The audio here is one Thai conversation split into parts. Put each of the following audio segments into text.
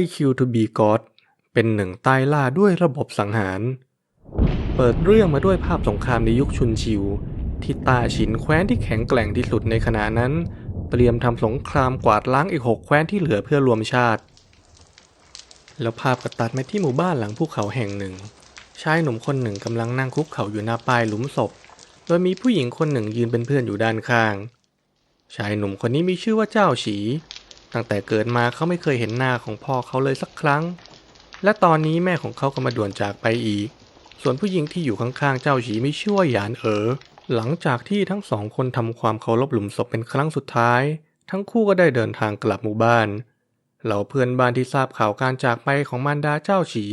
IQ to be God เป็นหนึ่งใต้ล่าด้วยระบบสังหาร เปิดเรื่องมาด้วยภาพสงครามในยุคชุนชิว ที่ตาฉินแคว้นที่แข็งแกร่งที่สุดในขณะนั้น เตรียมทำสงครามกวาดล้างอีกหกแคว้นที่เหลือเพื่อรวมชาติ แล้วภาพก็ตัดมาที่หมู่บ้านหลังภูเขาแห่งหนึ่ง ชายหนุ่มคนหนึ่งกำลังนั่งคุกเข่าอยู่หน้าปลายหลุมศพ โดยมีผู้หญิงคนหนึ่งยืนเป็นเพื่อนอยู่ด้านข้าง ชายหนุ่มคนนี้มีชื่อว่าเจ้าฉี ตั้งแต่เกิดมาเขาไม่เคยเห็นหน้าของพ่อเขาเลยสักครั้ง และตอนนี้แม่ของเขาก็มาด่วนจากไปอีก ส่วนผู้หญิงที่อยู่ข้างๆเจ้าฉีไมีชื่อว่าหยานเอ๋อหลังจากที่ทั้งสองคนทำความเคารพหลุมศพเป็นครั้งสุดท้าย ทั้งคู่ก็ได้เดินทางกลับหมู่บ้านเหล่าเพื่อนบ้านที่ทราบข่าวการจากไปของมารดาเจ้าฉี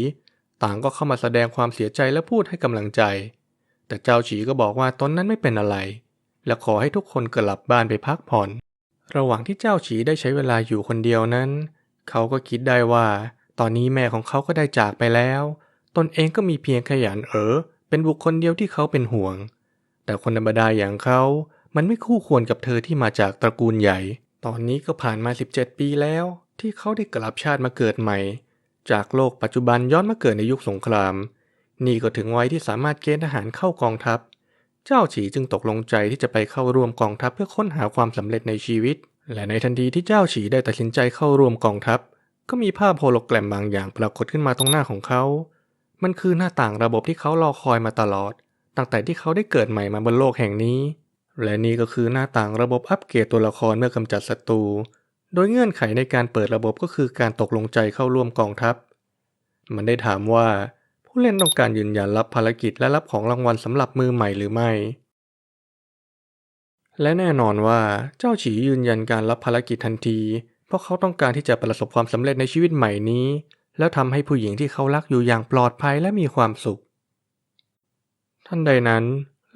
ต่างก็เข้ามาแสดงความเสียใจและพูดให้กำลังใจ แต่เจ้าฉีก็บอกว่าตนนั้นไม่เป็นอะไร และขอให้ทุกคนกลับบ้านไปพักผ่อน ระหว่างที่เจ้าฉีได้ใช้เวลาอยู่คนเดียวนั้น เขาก็คิดได้ว่า ตอนนี้แม่ของเขาก็ได้จากไปแล้ว ตนเองก็มีเพียงขยันเอ๋อเป็นบุคคลเดียวที่เขาเป็นห่วง แต่คนธรรมดาอย่างเขา มันไม่คู่ควรกับเธอที่มาจากตระกูลใหญ่ ตอนนี้ก็ผ่านมา 17 ปีแล้ว ที่เขาได้กลับชาติมาเกิดใหม่ จากโลกปัจจุบันย้อนมาเกิดในยุคสงคราม นี่ก็ถึงวัยที่สามารถเกณฑ์ทหารเข้ากองทัพ เจ้าฉีจึงตกลงใจที่จะไปเข้าร่วมกองทัพเพื่อค้นหาความสำเร็จในชีวิต และในทันทีที่เจ้าฉีได้ตัดสินใจเข้าร่วมกองทัพ ก็มีภาพโฮโลแกรมบางอย่างปรากฏขึ้นมาตรงหน้าของเขา มันคือหน้าต่างระบบที่เขารอคอยมาตลอด ตั้งแต่ที่เขาได้เกิดใหม่มาบนโลกแห่งนี้ และนี่ก็คือหน้าต่างระบบอัปเกรดตัวละครเมื่อกำจัดศัตรู โดยเงื่อนไขในการเปิดระบบก็คือการตกลงใจเข้าร่วมกองทัพ มันได้ถามว่า ผู้เล่นต้องการยืนยันรับภารกิจและรับของรางวัลสำหรับมือใหม่หรือไม่ และแน่นอนว่าเจ้าฉียืนยันการรับภารกิจทันที เพราะเขาต้องการที่จะประสบความสำเร็จในชีวิตใหม่นี้ แล้วทำให้ผู้หญิงที่เขารักอยู่อย่างปลอดภัยและมีความสุข ท่านใดนั้น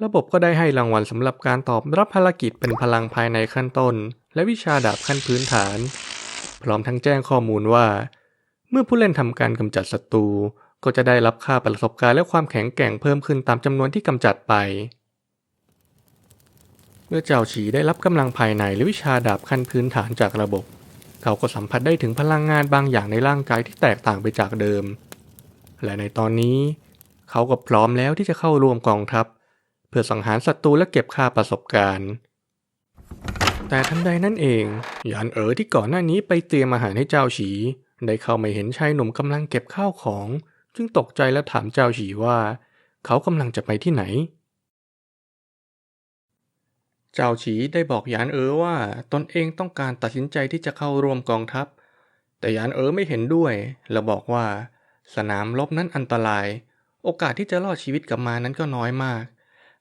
ระบบก็ได้ให้รางวัลสำหรับการตอบรับภารกิจเป็นพลังภายในขั้นต้น และวิชาดาบขั้นพื้นฐาน พร้อมทั้งแจ้งข้อมูลว่า เมื่อผู้เล่นทำการกำจัดศัตรู ก็จะได้รับค่าประสบการณ์และความแข็งแกร่งเพิ่มขึ้นตามจำนวนที่กำจัดไป เมื่อเจ้าฉีได้รับกำลังภายในหรือวิชาดาบขั้นพื้นฐานจากระบบ เขาก็สัมผัสได้ถึงพลังงานบางอย่างในร่างกายที่แตกต่างไปจากเดิม และในตอนนี้ เขาก็พร้อมแล้วที่จะเข้าร่วมกองทัพ เพื่อสังหารศัตรูและเก็บค่าประสบการณ์แต่ทันใดนั่นเองยานเอ๋อที่ก่อนหน้านี้ไปเตรียมอาหารให้เจ้าฉี ได้เข้ามาเห็นชายหนุ่มกำลังเก็บข้าวของ จึงตกใจและถามเจ้าฉีว่า เขากำลังจะไปที่ไหน เจ้าฉีได้บอกหยานเอ๋อว่าตนเองต้องการตัดสินใจที่จะเข้าร่วมกองทัพ แต่หยานเอ๋อไม่เห็นด้วย และบอกว่า สนามรบนั้นอันตราย โอกาสที่จะรอดชีวิตกลับมานั้นก็น้อยมาก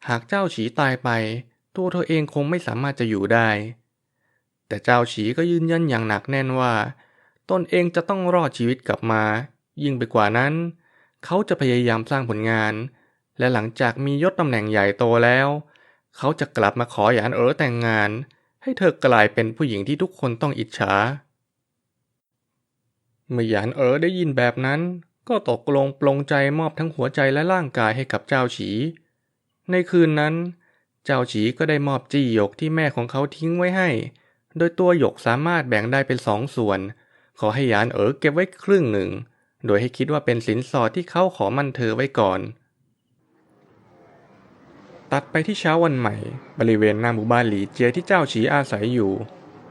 หากเจ้าฉีตายไป ตัวเธอเองคงไม่สามารถจะอยู่ได้ แต่เจ้าฉีก็ยืนยันอย่างหนักแน่นว่า ตนเองจะต้องรอดชีวิตกลับมายิ่งไปกว่านั้น เขาจะพยายามสร้างผลงาน และหลังจากมียศตำแหน่งใหญ่โตแล้ว เขาจะกลับมาขอหยานเอ๋อแต่งงาน ให้เธอกลายเป็นผู้หญิงที่ทุกคนต้องอิจฉา เมื่อหยานเอ๋อได้ยินแบบนั้น ก็ตกลงปลงใจมอบทั้งหัวใจและร่างกายให้กับเจ้าฉี ในคืนนั้น เจ้าฉีก็ได้มอบจี้หยกที่แม่ของเขาทิ้งไว้ให้ โดยตัวหยกสามารถแบ่งได้เป็นสองส่วน ขอให้หยานเอ๋อเก็บไว้ครึ่งหนึ่ง โดยให้คิดว่าเป็นสินสอดที่เขาขอมั่นเธอไว้ก่อน ตัดไปที่เช้าวันใหม่ บริเวณหน้าหมู่บ้านหลีเจียที่เจ้าฉีอาศัยอยู่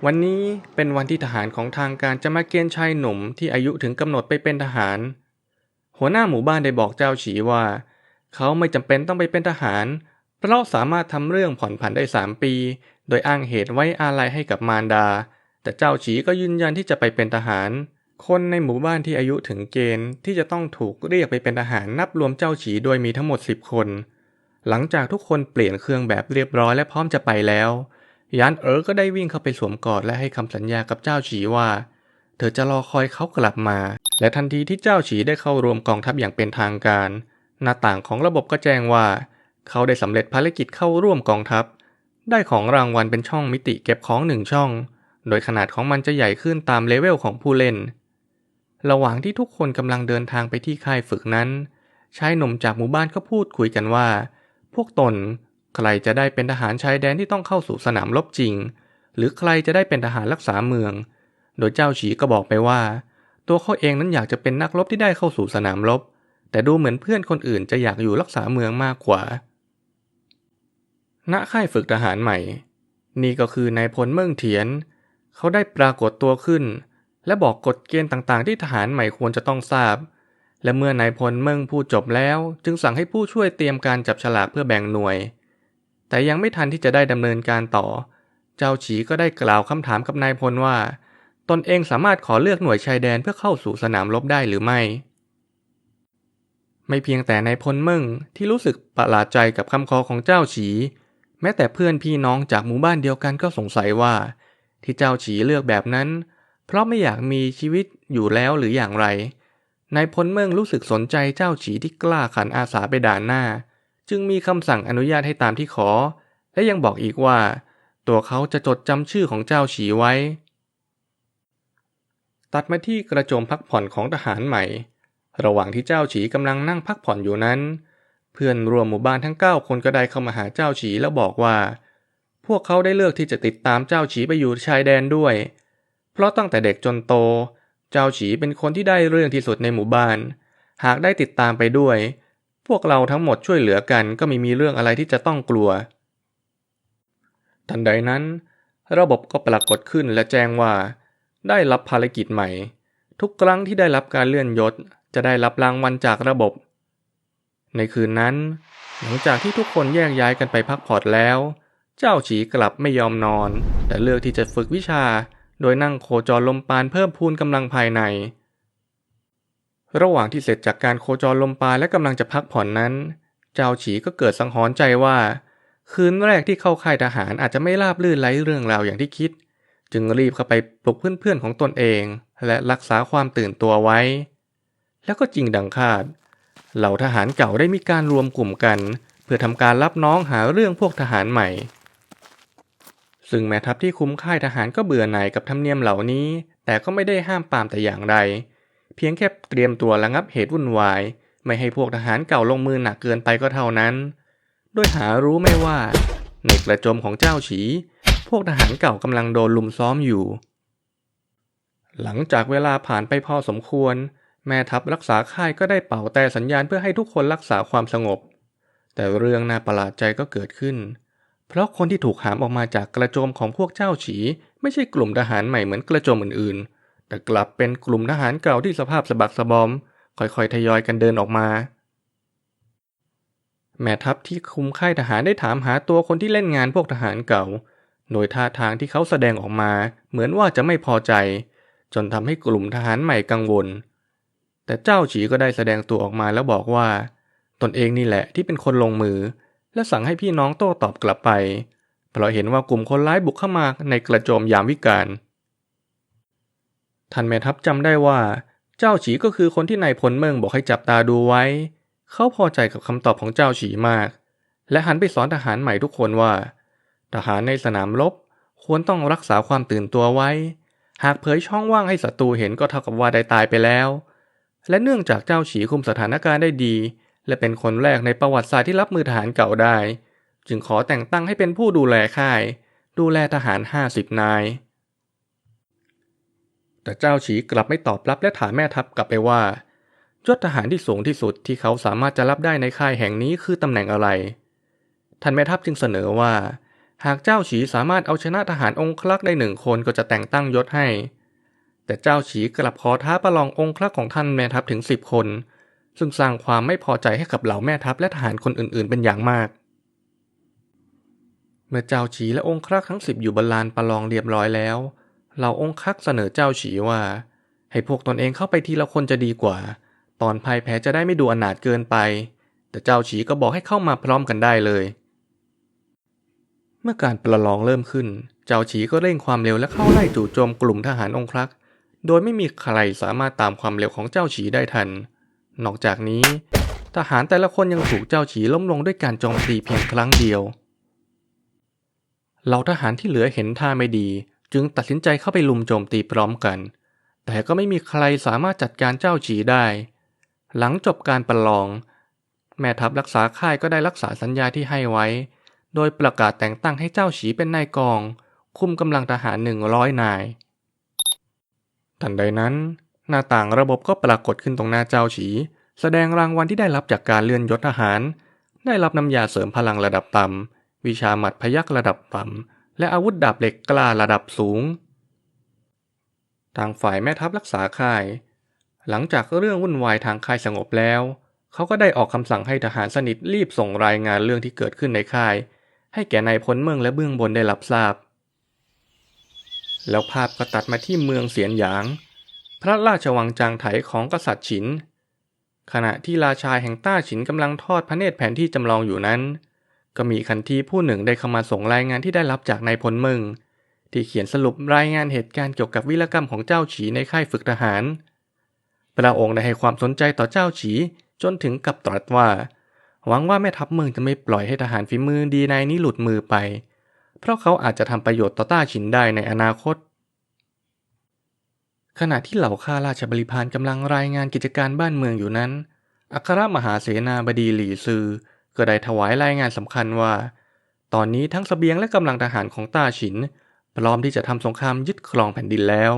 วันนี้เป็นวันที่ทหารของทางการจะมาเกณฑ์ชายหนุ่มที่อายุถึงกำหนดไปเป็นทหาร หัวหน้าหมู่บ้านได้บอกเจ้าฉีว่า เขาไม่จำเป็นต้องไปเป็นทหาร เพราะสามารถทำเรื่องผ่อนผันได้สามปี โดยอ้างเหตุไว้อาลัยให้กับมารดา แต่เจ้าฉีก็ยืนยันที่จะไปเป็นทหาร คนในหมู่บ้านที่อายุถึงเกณฑ์ที่จะต้องถูกเรียกไปเป็นทหารนับรวมเจ้าฉีโดยมีทั้งหมด 10 คน หลังจากทุกคนเปลี่ยนเครื่องแบบเรียบร้อยและพร้อมจะไปแล้ว ยานเอ๋อก็ได้วิ่งเข้าไปสวมกอดและให้คำสัญญากับเจ้าฉีว่า เธอจะรอคอยเขากลับมา และทันทีที่เจ้าฉีได้เข้ารวมกองทัพอย่างเป็นทางการ หน้าต่างของระบบก็แจ้งว่า เขาได้สำเร็จภารกิจเข้าร่วมกองทัพ ได้ของรางวัลเป็นช่องมิติเก็บของหนึ่งช่อง โดยขนาดของมันจะใหญ่ขึ้นตามเลเวลของผู้เล่น ระหว่างที่ทุกคนกำลังเดินทางไปที่ค่ายฝึกนั้น ชายหนุ่มจากหมู่บ้านก็พูดคุยกันว่า พวกตนใครจะได้เป็นทหารชายแดนที่ต้องเข้าสู่สนามรบจริง หรือใครจะได้เป็นทหารรักษาเมือง โดยเจ้าฉีก็บอกไปว่า ตัวเขาเองนั้นอยากจะเป็นนักรบที่ได้เข้าสู่สนามรบ แต่ดูเหมือนเพื่อนคนอื่นจะอยากอยู่รักษาเมืองมากกว่า ณ ค่ายฝึกทหารใหม่ นี่ก็คือนายพลเมืองเถียน เขาได้ปรากฏตัวขึ้น และบอกกฎเกณฑ์ต่างๆ ที่ทหารใหม่ควรจะต้องทราบ และเมื่อนายพลเมืองพูดจบแล้ว จึงสั่งให้ผู้ช่วยเตรียมการจับฉลากเพื่อแบ่งหน่วย แต่ยังไม่ทันที่จะได้ดำเนินการต่อ เจ้าฉีก็ได้กล่าวคำถามกับนายพลว่า ตนเองสามารถขอเลือกหน่วยชายแดนเพื่อเข้าสู่สนามรบได้หรือไม่ ไม่เพียงแต่นายพลเมึงที่รู้สึกประหลาดใจกับคำขอของเจ้าฉี แม้แต่เพื่อนพี่น้องจากหมู่บ้านเดียวกันก็สงสัยว่า ที่เจ้าฉีเลือกแบบนั้น เพราะไม่อยากมีชีวิตอยู่แล้วหรืออย่างไรนายพลเมืองรู้สึกสนใจเจ้าฉีที่กล้าขันอาสาไปด่านหน้า จึงมีคำสั่งอนุญาตให้ตามที่ขอ และยังบอกอีกว่า ตัวเขาจะจดจำชื่อของเจ้าฉีไว้ ตัดมาที่กระโจมพักผ่อนของทหารใหม่ ระหว่างที่เจ้าฉีกำลังนั่งพักผ่อนอยู่นั้น เพื่อนรวมหมู่บ้านทั้ง 9 คนก็ได้เข้ามาหาเจ้าฉีแล้วบอกว่า พวกเขาได้เลือกที่จะติดตามเจ้าฉีไปอยู่ชายแดนด้วย เพราะตั้งแต่เด็กจนโต เจ้าฉีเป็นคนที่ได้เรื่องที่สุดในหมู่บ้าน หากได้ติดตามไปด้วย พวกเราทั้งหมดช่วยเหลือกันก็ไม่มีเรื่องอะไรที่จะต้องกลัว ทันใดนั้น ระบบก็ปรากฏขึ้นและแจ้งว่า ได้รับภารกิจใหม่ ทุกครั้งที่ได้รับการเลื่อนยศจะได้รับรางวัลจากระบบ ในคืนนั้น หลังจากที่ทุกคนแยกย้ายกันไปพักผ่อนแล้ว เจ้าฉีกลับไม่ยอมนอน แต่เลือกที่จะฝึกวิชา โดยนั่งโคจรลมปานเพิ่มพูนกำลังภายใน ระหว่างที่เสร็จจากการโคจรลมปานและกำลังจะพักผ่อนนั้น เจ้าฉีก็เกิดสังหรณ์ใจว่า คืนแรกที่เข้าค่ายทหารอาจจะไม่ราบรื่นไร้เรื่องราวอย่างที่คิด จึงรีบเข้าไปปลุกเพื่อนๆของตนเอง และรักษาความตื่นตัวไว้ แล้วก็จริงดังคาด เหล่าทหารเก่าได้มีการรวมกลุ่มกัน เพื่อทำการรับน้องหาเรื่องพวกทหารใหม่ ซึ่งแม่ทัพที่คุ้มค่ายทหารก็เบื่อหน่ายกับธรรมเนียมเหล่านี้ แต่ก็ไม่ได้ห้ามปรามแต่อย่างใด เพียงแค่เตรียมตัวระงับเหตุวุ่นวาย ไม่ให้พวกทหารเก่าลงมือหนักเกินไปก็เท่านั้นโดยหารู้ไม่ว่า ในกระโจมของเจ้าฉี พวกทหารเก่ากำลังโดนลุมซ้อมอยู่ หลังจากเวลาผ่านไปพอสมควร แม่ทัพรักษาค่ายก็ได้เป่าแต่สัญญาณเพื่อให้ทุกคนรักษาความสงบ แต่เรื่องน่าประหลาดใจก็เกิดขึ้น เพราะคนที่ถูกหามออกมาจากกระโจมของพวกเจ้าฉี ไม่ใช่กลุ่มทหารใหม่เหมือนกระโจมอื่นๆ แต่กลับเป็นกลุ่มทหารเก่าที่สภาพสะบักสะบอม ค่อยๆ ทยอยกันเดินออกมา แม่ทัพที่คุมค่ายทหารได้ถามหาตัวคนที่เล่นงานพวกทหารเก่า โดยท่าทางที่เขาแสดงออกมา เหมือนว่าจะไม่พอใจ จนทำให้กลุ่มทหารใหม่กังวล แต่เจ้าฉีก็ได้แสดงตัวออกมาแล้วบอกว่า ตนเองนี่แหละที่เป็นคนลงมือ และสั่งให้พี่น้องโต้ตอบกลับไป เพราะเห็นว่ากลุ่มคนร้ายบุกเข้ามาในกระโจมยามวิกาลท่านแม่ทัพจำได้ว่า เจ้าฉีก็คือคนที่นายพลเมืองบอกให้จับตาดูไว้ เขาพอใจกับคำตอบของเจ้าฉีมาก และหันไปสอนทหารใหม่ทุกคนว่า ทหารในสนามรบควรต้องรักษาความตื่นตัวไว้ หากเผยช่องว่างให้ศัตรูเห็นก็เท่ากับว่าได้ตายไปแล้ว และเนื่องจากเจ้าฉีคุมสถานการณ์ได้ดี และเป็นคนแรกในประวัติศาสตร์ที่รับมือทหารเก่าได้ จึงขอแต่งตั้งให้เป็นผู้ดูแลค่าย ดูแลทหาร 50 นาย แต่เจ้าฉีกลับไม่ตอบรับและถามแม่ทัพกลับไปว่ายศทหารที่สูงที่สุดที่เขาสามารถจะรับได้ในค่ายแห่งนี้คือตำแหน่งอะไร ท่านแม่ทัพจึงเสนอว่า หากเจ้าฉีสามารถเอาชนะทหารองคลักษ์ได้หนึ่งคนก็จะแต่งตั้งยศให้ แต่เจ้าฉีกลับขอท้าประลององคลักษ์ของท่านแม่ทัพถึงสิบคน ซึ่งสร้างความไม่พอใจให้กับเหล่าแม่ทัพและทหารคนอื่นๆ เป็นอย่างมาก เมื่อเจ้าฉีและองค์ครักทั้งสิบอยู่บนลานประลองเรียบร้อยแล้ว เหล่าองค์ครักเสนอเจ้าฉีว่า ให้พวกตนเองเข้าไปทีละคนจะดีกว่า ตอนพ่ายแพ้จะได้ไม่ดูอนาถเกินไป แต่เจ้าฉีก็บอกให้เข้ามาพร้อมกันได้เลย เมื่อการประลองเริ่มขึ้น เจ้าฉีก็เร่งความเร็วและเข้าไล่จู่โจมกลุ่มทหารองครักษ์โดยไม่มีใครสามารถตามความเร็วของเจ้าฉีได้ทัน นอกจากนี้ ทหารแต่ละคนยังถูกเจ้าฉีล้มลงด้วยการโจมตีเพียงครั้งเดียว เหล่าทหารที่เหลือเห็นท่าไม่ดี จึงตัดสินใจเข้าไปลุมโจมตีพร้อมกัน แต่ก็ไม่มีใครสามารถจัดการเจ้าฉีได้ หลังจบการประลอง แม่ทัพรักษาค่ายก็ได้รักษาสัญญาที่ให้ไว้ โดยประกาศแต่งตั้งให้เจ้าฉีเป็นนายกอง คุมกำลังทหารหนึ่งร้อยนาย ทันใดนั้น หน้าต่างระบบก็ปรากฏขึ้นตรงหน้าเจ้าฉี แสดงรางวัลที่ได้รับจากการเลื่อนยศทหาร ได้รับน้ำยาเสริมพลังระดับต่ำ วิชาหมัดพยักระดับต่ำ และอาวุธดาบเหล็กกล้าระดับสูง ทางฝ่ายแม่ทัพรักษาค่าย หลังจากเรื่องวุ่นวายทางค่ายสงบแล้ว เขาก็ได้ออกคำสั่งให้ทหารสนิทรีบส่งรายงานเรื่องที่เกิดขึ้นในค่าย ให้แก่นายพลเมืองและเบื้องบนได้รับทราบ แล้วภาพก็ตัดมาที่เมืองเสียนหยาง พระราชวังจางไถของกษัตริย์ฉิน ขณะที่ราชาแห่งต้าฉินกำลังทอดพระเนตรแผนที่จำลองอยู่นั้น ก็มีคันทีผู้หนึ่งได้เข้ามาส่งรายงานที่ได้รับจากนายพลเมืองที่เขียนสรุปรายงานเหตุการณ์เกี่ยวกับวิรกรรมของเจ้าฉีในค่ายฝึกทหาร พระองค์ได้ให้ความสนใจต่อเจ้าฉีจนถึงกับตรัสว่า หวังว่าแม่ทัพเมืองจะไม่ปล่อยให้ทหารฝีมือดีนายนี้หลุดมือไป เพราะเขาอาจจะทำประโยชน์ต่อต้าฉินได้ในอนาคต ขณะที่เหล่าข้าราชบริพารกำลังรายงานกิจการบ้านเมืองอยู่นั้น อัครมหาเสนาบดีหลี่ซือ ก็ได้ถวายรายงานสำคัญว่า ตอนนี้ทั้งสเสบียงและกำลังทหารของต้าฉิน พร้อมที่จะทำสงครามยึดครองแผ่นดินแล้ว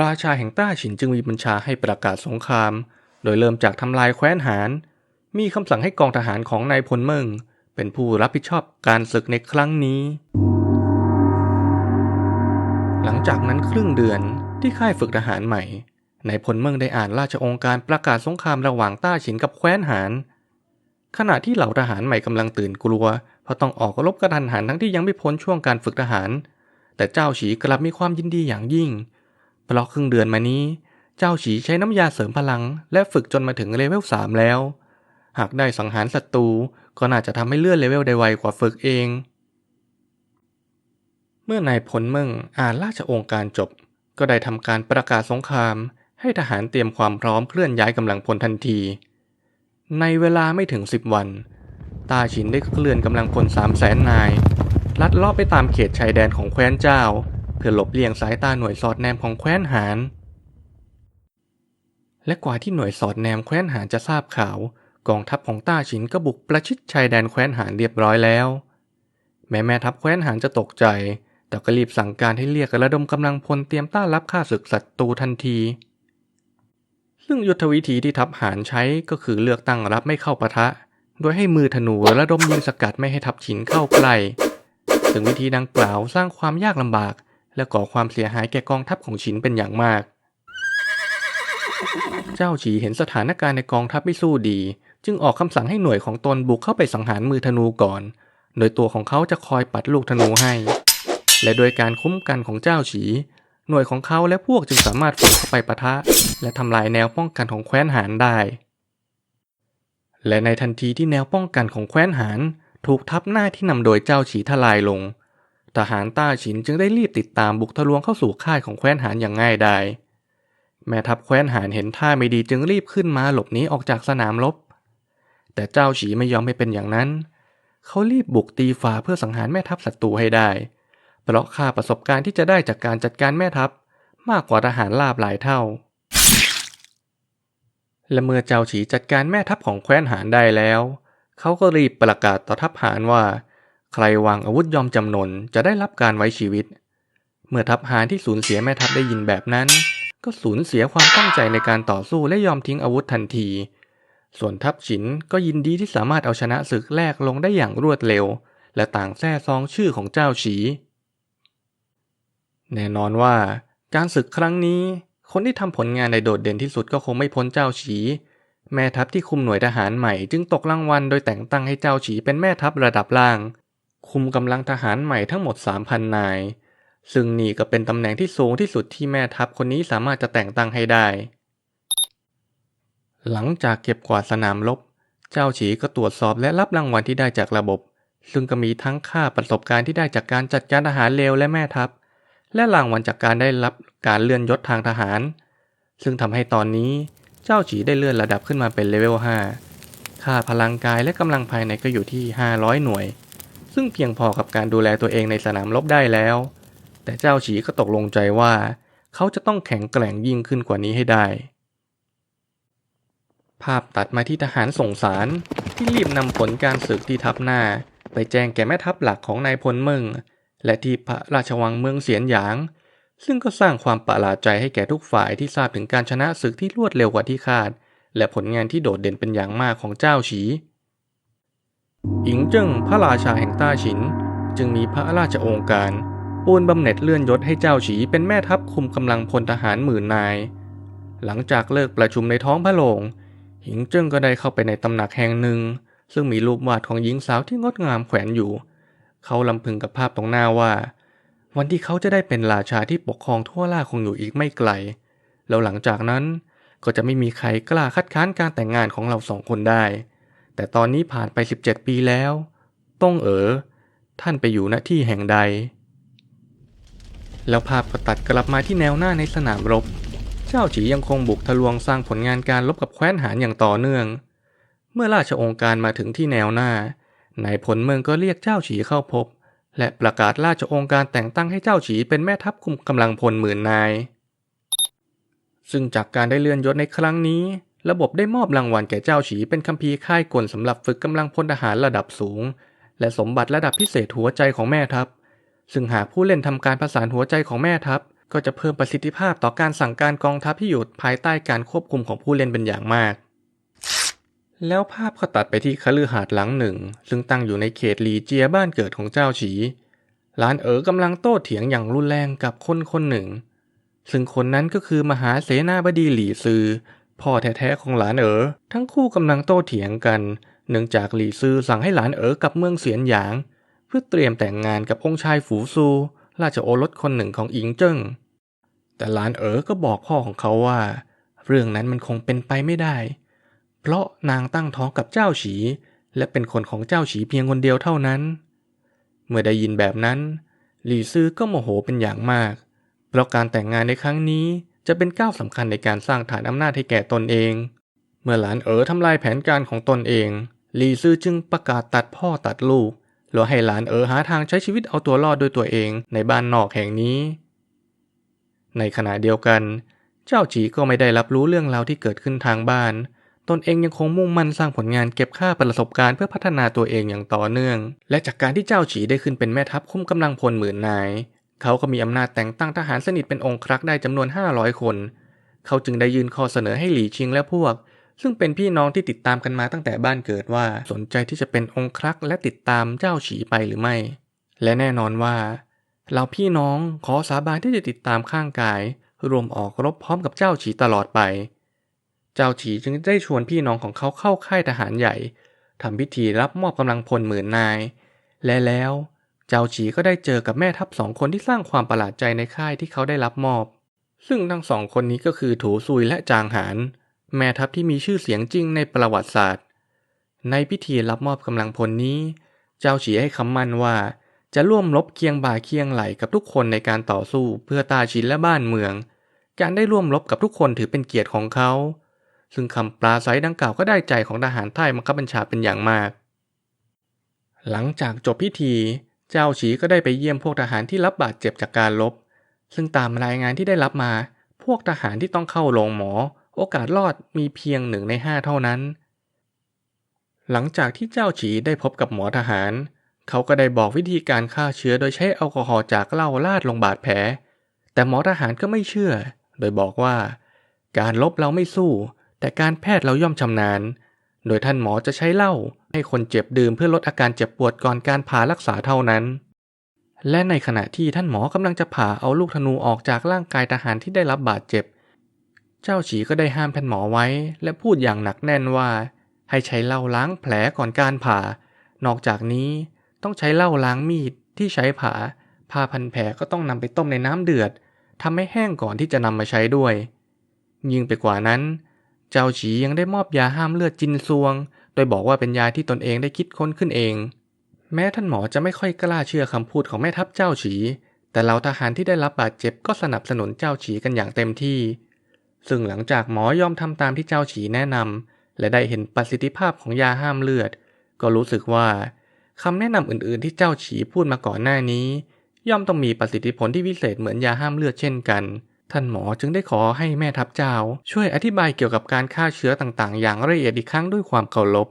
ราชาแห่งต้าฉินจึงมีบัญชาให้ประกาศสงคราม โดยเริ่มจากทำลายแคว้นหาน มีคำสั่งให้กองทหารของนายพลเมิงเป็นผู้รับผิดชอบการศึกในครั้งนี้ หลังจากนั้นครึ่งเดือน ที่ค่ายฝึกทหารใหม่นายพลเมิงได้อ่านราชองค์การประกาศสงครามระหว่างต้าฉินกับแคว้นหาน ขณะที่เหล่าทหารใหม่กำลังตื่นกลัว เพราะต้องออกรบกระทันหันทั้งที่ยังไม่พ้นช่วงการฝึกทหาร แต่เจ้าฉีกลับมีความยินดีอย่างยิ่ง เพราะครึ่งเดือนมานี้ เจ้าฉีใช้น้ำยาเสริมพลัง และฝึกจนมาถึงเลเวลสามแล้ว หากได้สังหารศัตรูก็น่าจะทำให้เลื่อนเลเวลได้ไวกว่าฝึกเอง เมื่อนายพลเมิงอ่านราชองค์การจบ ก็ได้ทำการประกาศสงคราม ให้ทหารเตรียมความพร้อมเคลื่อนย้ายกำลังพลทันที ในเวลาไม่ถึงสิบวัน ตาฉินได้เคลื่อนกำลังพลสามแสนนาย ลัดเลาะไปตามเขตชายแดนของแคว้นเจ้า เพื่อหลบเลี่ยงสายตาหน่วยสอดแนมของแคว้นหานและกว่าที่หน่วยสอดแนมแคว้นหานจะทราบข่าว กองทัพของต้าฉินก็บุกประชิดชายแดนแคว้นหานเรียบร้อยแล้ว แม้แม่ทัพแคว้นหานจะตกใจ แต่ก็รีบสั่งการให้เรียกระดมกำลังพลเตรียมต้านรับข้าศึกศัตรูทันที ซึ่งยุทธวิธีที่ทัพหานใช้ก็คือเลือกตั้งรับไม่เข้าปะทะ โดยให้มือธนูระดมยิงสกัดไม่ให้ทัพฉินเข้าใกล้ซึ่งวิธีดังกล่าวสร้างความยากลำบาก และก่อความเสียหายแก่กองทัพของฉินเป็นอย่างมาก เจ้าฉีเห็นสถานการณ์ในกองทัพไม่สู้ดี จึงออกคำสั่งให้หน่วยของตนบุกเข้าไปสังหารมือธนูก่อน โดยตัวของเขาจะคอยปัดลูกธนูให้ และโดยการคุ้มกันของเจ้าฉี หน่วยของเขาและพวกจึงสามารถฝ่าเข้าไปปะทะ และทำลายแนวป้องกันของแคว้นหานได้ และในทันทีที่แนวป้องกันของแคว้นหานถูกทับหน้าที่นำโดยเจ้าฉีทลายลง ทหารต้าฉินจึงได้รีบติดตามบุกทะลวงเข้าสู่ค่ายของแคว้นหานอย่างง่ายดายแม่ทัพแคว้นหานเห็นท่าไม่ดีจึงรีบขึ้นมาหลบหนีออกจากสนามรบ แต่เจ้าฉีไม่ยอมให้เป็นอย่างนั้น เขารีบบุกตีฝ่าเพื่อสังหารแม่ทัพศัตรูให้ได้ เพราะค่าประสบการณ์ที่จะได้จากการจัดการแม่ทัพ มากกว่าทหารลาบหลายเท่า และเมื่อเจ้าฉีจัดการแม่ทัพของแคว้นหานได้แล้ว เขาก็รีบประกาศต่อทัพหานว่า ใครวางอาวุธยอมจำนนจะได้รับการไว้ชีวิต เมื่อทัพหานที่สูญเสียแม่ทัพได้ยินแบบนั้น ก็สูญเสียความตั้งใจในการต่อสู้และยอมทิ้งอาวุธทันที ส่วนทัพฉินก็ยินดีที่สามารถเอาชนะศึกแรกลงได้อย่างรวดเร็ว และต่างแท้ซองชื่อของเจ้าฉี แน่นอนว่า การศึกครั้งนี้ คนที่ทำผลงานในโดดเด่นที่สุดก็คงไม่พ้นเจ้าฉี แม่ทัพที่คุมหน่วยทหารใหม่จึงตกรางวัลโดยแต่งตั้งให้เจ้าฉีเป็นแม่ทัพระดับล่าง คุมกำลังทหารใหม่ทั้งหมด 3,000 นาย ซึ่งนี่ก็เป็นตำแหน่งที่สูงที่สุดที่แม่ทัพคนนี้สามารถจะแต่งตั้งให้ได้ หลังจากเก็บกวาดสนามรบเจ้าฉีก็ตรวจสอบและรับรางวัลที่ได้จากระบบ ซึ่งก็มีทั้งค่าประสบการณ์ที่ได้จากการจัดการทหารเลวและแม่ทัพ และรางวัลจากการได้รับการเลื่อนยศทางทหาร ซึ่งทำให้ตอนนี้เจ้าฉีได้เลื่อนระดับขึ้นมาเป็นเลเวล 5 ค่าพลังกายและกำลังภายในก็อยู่ที่ 500 หน่วย ซึ่งเพียงพอกับการดูแลตัวเองในสนามรบได้แล้ว แต่เจ้าฉีก็ตกลงใจว่า เขาจะต้องแข็งแกร่งยิ่งขึ้นกว่านี้ให้ได้ ภาพตัดมาที่ทหารส่งสารที่รีบนำผลการศึกที่ทัพหน้า ไปแจ้งแก่แม่ทัพหลักของนายพลเมิง และที่พระราชวังเมืองเสียนหยาง ซึ่งก็สร้างความประหลาดใจให้แก่ทุกฝ่ายที่ทราบถึงการชนะศึกที่รวดเร็วกว่าที่คาด และผลงานที่โดดเด่นเป็นอย่างมากของเจ้าฉีอิงเจิ้งพระราชาแห่งต้าฉิน จึงมีพระราชโองการปูนบำเหน็จเลื่อนยศให้เจ้าฉีเป็นแม่ทัพคุมกำลังพลทหารหมื่นนาย หลังจากเลิกประชุมในท้องพระโรงหิงเจิ้งก็ได้เข้าไปในตำหนักแห่งหนึ่ง ซึ่งมีรูปวาดของหญิงสาวที่งดงามแขวนอยู่ เขาลำพึงกับภาพตรงหน้าว่า วันที่เขาจะได้เป็นราชาที่ปกครองทั่วล่าคงอยู่อีกไม่ไกล แล้วหลังจากนั้นก็จะไม่มีใครกล้าคัดค้านการแต่งงานของเราสองคนได้ แต่ตอนนี้ผ่านไป 17 ปีแล้ว ต้องเอ๋อ ท่านไปอยู่ณที่แห่งใด แล้วภาพก็ตัดกลับมาที่แนวหน้าในสนามรบ เจ้าฉียังคงบุกทะลวงสร้างผลงานการลบกับแคว้นหานอย่างต่อเนื่อง เมื่อราชองค์การมาถึงที่แนวหน้า นายพลเมืองก็เรียกเจ้าฉีเข้าพบ และประกาศราชองค์การแต่งตั้งให้เจ้าฉีเป็นแม่ทัพคุมกำลังพลหมื่นนาย ซึ่งจากการได้เลื่อนยศในครั้งนี้ ระบบได้มอบรางวัลแก่เจ้าฉีเป็นคัมภีร์ค่ายกลสำหรับฝึกกำลังพลทหารระดับสูง และสมบัติระดับพิเศษหัวใจของแม่ทัพ ซึ่งหากผู้เล่นทำการผสานหัวใจของแม่ทัพ ก็จะเพิ่มประสิทธิภาพต่อการสั่งการกองทัพที่อยู่ภายใต้การควบคุมของผู้เล่นเป็นอย่างมาก แล้วภาพก็ตัดไปที่คฤหาสน์หลังหนึ่ง ซึ่งตั้งอยู่ในเขตหลีเจียบ้านเกิดของเจ้าฉีหลานเอ๋อกำลังโต้เถียงอย่างรุนแรงกับคนคนหนึ่ง ซึ่งคนนั้นก็คือมหาเสนาบดีหลีซือพ่อแท้ๆของหลานเอ๋อทั้งคู่กำลังโต้เถียงกัน เนื่องจากหลีซือสั่งให้หลานเอ๋อกับเมืองเสียนหยาง เพื่อเตรียมแต่งงานกับองค์ชายฝูซู ราชโอรสคนหนึ่งของอิงเจิ้งแต่หลานเอ๋อก็บอกพ่อของเขาว่า เรื่องนั้นมันคงเป็นไปไม่ได้ เพราะนางตั้งท้องกับเจ้าฉี และเป็นคนของเจ้าฉีเพียงคนเดียวเท่านั้น เมื่อได้ยินแบบนั้น หลี่ซือก็โมโหเป็นอย่างมาก เพราะการแต่งงานในครั้งนี้จะเป็นก้าวสำคัญในการสร้างฐานอำนาจให้แก่ตนเอง เมื่อหลานเอ๋อทำลายแผนการของตนเอง หลี่ซือจึงประกาศตัดพ่อตัดลูกแล้วให้หลานเอ๋อหาทางใช้ชีวิตเอาตัวรอดด้วยตัวเองในบ้านนอกแห่งนี้ ในขณะเดียวกัน เจ้าจีก็ไม่ได้รับรู้เรื่องราวที่เกิดขึ้นทางบ้าน ตนเองยังคงมุ่งมั่นสร้างผลงานเก็บค่าประสบการณ์เพื่อพัฒนาตัวเองอย่างต่อเนื่อง และจากการที่เจ้าฉีได้ขึ้นเป็นแม่ทัพคุ้มกำลังพลหมื่นนาย เขาก็มีอำนาจแต่งตั้งทหารสนิทเป็นองค์ครักได้จำนวน 500 คน เขาจึงได้ยื่นข้อเสนอให้หลี่ชิงและพวก ซึ่งเป็นพี่น้องที่ติดตามกันมาตั้งแต่บ้านเกิดว่าสนใจที่จะเป็นองค์ครักและติดตามเจ้าฉีไปหรือไม่ และแน่นอนว่าเราพี่น้องขอสาบานที่จะติดตามข้างกาย รวมออกรบพร้อมกับเจ้าฉีตลอดไป เจ้าฉีจึงได้ชวนพี่น้องของเขาเข้าค่ายทหารใหญ่ทำพิธีรับมอบกำลังพลหมื่นนาย และแล้ว เจ้าฉีก็ได้เจอกับแม่ทัพสองคนที่สร้างความประหลาดใจในค่ายที่เขาได้รับมอบ ซึ่งทั้งสองคนนี้ก็คือถูซุยและจางหานแม่ทัพที่มีชื่อเสียงจริงในประวัติศาสตร์ ในพิธีรับมอบกำลังพลนี้ เจ้าฉีให้คำมั่นว่า จะร่วมรบเคียงบ่าเคียงไหลกับทุกคนในการต่อสู้เพื่อตาชินและบ้านเมือง การได้ร่วมรบกับทุกคนถือเป็นเกียรติของเขา ซึ่งคำปราศัยดังกล่าวก็ได้ใจของทหารใต้บังคับบัญชาเป็นอย่างมาก หลังจากจบพิธี เจ้าฉีก็ได้ไปเยี่ยมพวกทหารที่รับบาดเจ็บจากการรบซึ่งตามรายงานที่ได้รับมา พวกทหารที่ต้องเข้าโรงหมอ โอกาสรอดมีเพียงหนึ่งในห้าเท่านั้น หลังจากที่เจ้าฉีได้พบกับหมอทหาร เขาก็ได้บอกวิธีการฆ่าเชื้อโดยใช้แอลกอฮอล์จากเหล้าราดลงบาดแผล แต่หมอทหารก็ไม่เชื่อ โดยบอกว่า การลบเราไม่สู้ แต่การแพทย์เราย่อมชำนาญ โดยท่านหมอจะใช้เหล้าให้คนเจ็บดื่มเพื่อลดอาการเจ็บปวดก่อนการผ่ารักษาเท่านั้น และในขณะที่ท่านหมอกำลังจะผ่าเอาลูกธนูออกจากร่างกายทหารที่ได้รับบาดเจ็บ เจ้าฉีก็ได้ห้ามท่านหมอไว้ และพูดอย่างหนักแน่นว่า ให้ใช้เหล้าล้างแผลก่อนการผ่า นอกจากนี้ต้องใช้เหล้าล้างมีดที่ใช้ผ่าผ้าพันแผลก็ต้องนำไปต้มในน้ำเดือดทำให้แห้งก่อนที่จะนำมาใช้ด้วย ยิ่งไปกว่านั้น เจ้าฉียังได้มอบยาห้ามเลือดจินซวง โดยบอกว่าเป็นยาที่ตนเองได้คิดค้นขึ้นเอง แม้ท่านหมอจะไม่ค่อยกล้าเชื่อคำพูดของแม่ทัพเจ้าฉี แต่เหล่าทหารที่ได้รับบาดเจ็บก็สนับสนุนเจ้าฉีกันอย่างเต็มที่ ซึ่งหลังจากหมอยอมทำตามที่เจ้าฉีแนะนำและได้เห็นประสิทธิภาพของยาห้ามเลือด ก็รู้สึกว่าคำแนะนำอื่นๆ ที่เจ้าฉีพูดมาก่อนหน้านี้ ย่อมต้องมีประสิทธิผลที่วิเศษเหมือนยาห้ามเลือดเช่นกัน ท่านหมอจึงได้ขอให้แม่ทัพเจ้า ช่วยอธิบายเกี่ยวกับการฆ่าเชื้อต่างๆ อย่างละเอียดอีกครั้งด้วยความเคารพ